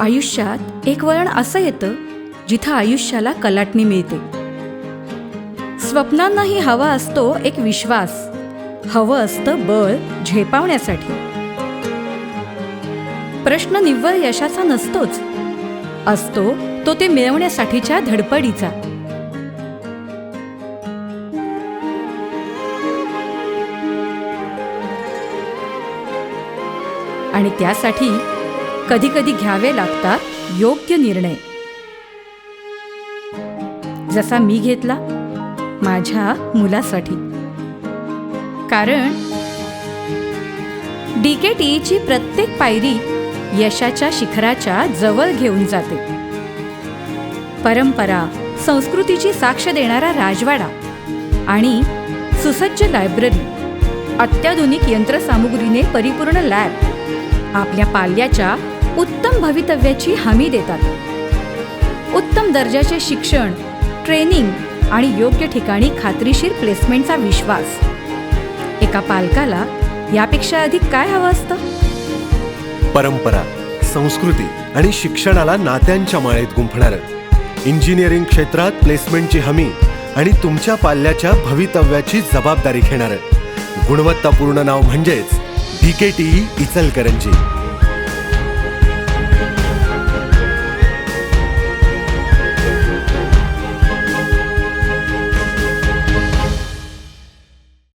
आयुष्यात एक वळण असं येतं जिथं आयुष्याला कलाटणी मिळते. स्वप्नांनाही हवा असतो एक विश्वास. हवं असतं बळ झेपावण्यासाठी. प्रश्न निव्वळ यशाचा नसतोच. असतो तो ते मिळवण्यासाठीच्या धडपडीचा. आणि त्यासाठी कधीकधी घ्यावे लागतात योग्य निर्णय. जसा मी घेतला माझ्या मुलासाठी. कारण डीकेटीची प्रत्येक पायरी यशाच्या शिखराच्या जवळ घेऊन जाते. परंपरा संस्कृतीची साक्ष देणारा राजवाडा आणि सुसज्ज लायब्ररी अत्याधुनिक यंत्रसामुग्रीने परिपूर्ण लॅब आपल्या पाल्याच्या उत्तम भवितव्याची हमी देतात. उत्तम दर्जाचे शिक्षण ट्रेनिंग आणि योग्य ठिकाणी खात्रीशीर प्लेसमेंटचा विश्वास. एका पालकाला यापेक्षा अधिक काय हवं असतं? परंपरा संस्कृती आणि शिक्षणाला नात्यांच्या माळेत गुंफणारं. इंजिनिअरिंग क्षेत्रात प्लेसमेंटची हमी आणि तुमच्या पाल्याच्या भवितव्याची जबाबदारी घेणारं. गुणवत्तापूर्ण नाव म्हणजेच डीकेटी इचलकरंजी.